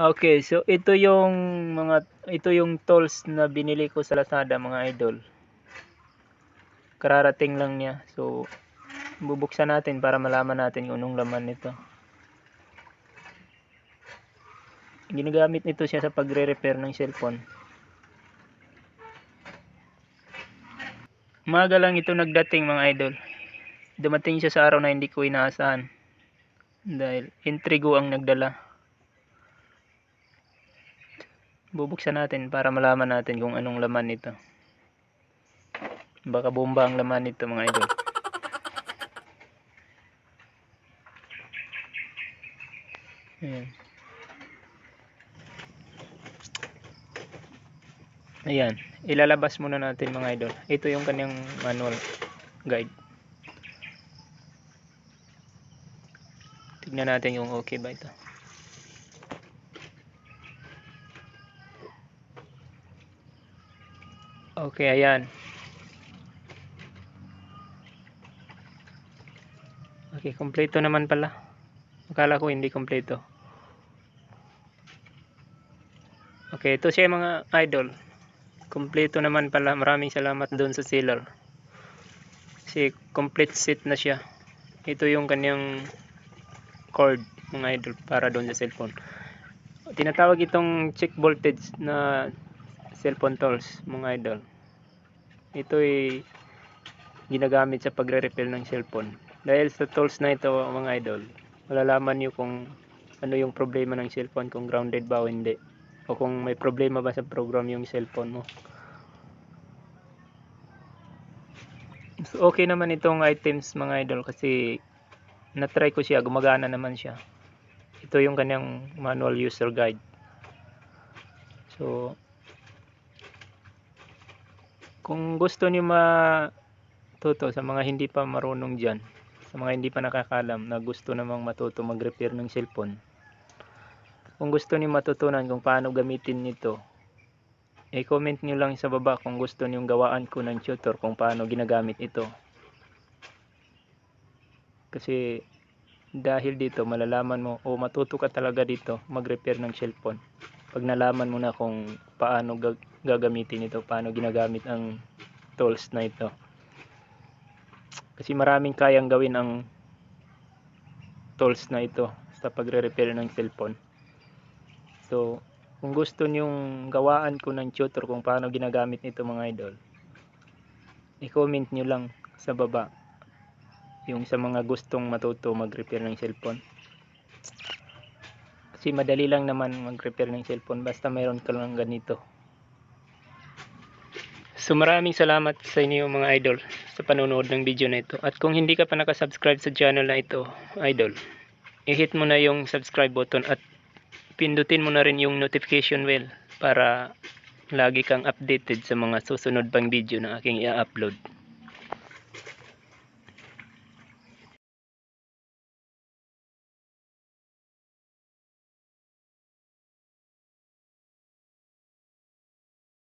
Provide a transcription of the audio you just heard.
Okay, so ito yung mga ito yung tools na binili ko sa Lazada mga idol. Kararating lang niya. So bubuksan natin para malaman natin kung anong laman nito. Ginagamit nito siya sa pagre-repair ng cellphone. Umaga lang ito nagdating mga idol. Dumating siya sa araw na hindi ko inaasahan. Dahil intrigo ang nagdala. Bubuksan natin para malaman natin kung anong laman nito. Baka bomba ang laman nito mga idol. Ayan. Ayan. Ilalabas muna natin mga idol. Ito yung kanyang manual guide. Tignan natin yung okay ba ito. Okay, ayan. Okay, kompleto naman pala. Akala ko hindi kompleto. Okay, ito siya mga idol. Kompleto naman pala. Maraming salamat doon sa seller. Kasi complete set na siya. Ito yung kanyang cord mga idol para doon sa cellphone. Tinatawag itong check voltage na cellphone tools mga idol. Ito ay ginagamit sa pagre-repair ng cellphone. Dahil sa tools na ito mga idol, malalaman niyo kung ano yung problema ng cellphone, kung grounded ba o hindi. O kung may problema ba sa program yung cellphone mo. So, okay naman itong items mga idol kasi na-try ko siya, gumagana naman siya. Ito yung kanyang manual user guide. So, kung gusto niyo matuto sa mga hindi pa marunong dyan, sa mga hindi pa nakakalam na gusto namang matuto mag-repair ng cellphone, kung gusto niyo matutunan kung paano gamitin nito, i-comment niyo lang sa baba kung gusto niyo gawaan ko ng tutor kung paano ginagamit ito. Kasi dahil dito malalaman mo o matuto ka talaga dito mag-repair ng cellphone. Pag nalaman mo na kung paano gag- gagamitin ito, paano ginagamit ang tools na ito. Kasi maraming kayang gawin ang tools na ito sa pagre-repair ng cellphone. So, kung gusto nyong gawaan ko ng tutor kung paano ginagamit nito mga idol, i-comment nyo lang sa baba yung sa mga gustong matuto mag-repair ng cellphone. Kasi madali lang naman mag-repair ng cellphone basta mayroon ka lang ganito. So maraming salamat sa inyo mga idol sa panonood ng video na ito. At kung hindi ka pa nakasubscribe sa channel na ito, idol, i-hit mo na yung subscribe button at pindutin mo na rin yung notification bell para lagi kang updated sa mga susunod pang video na aking i-upload.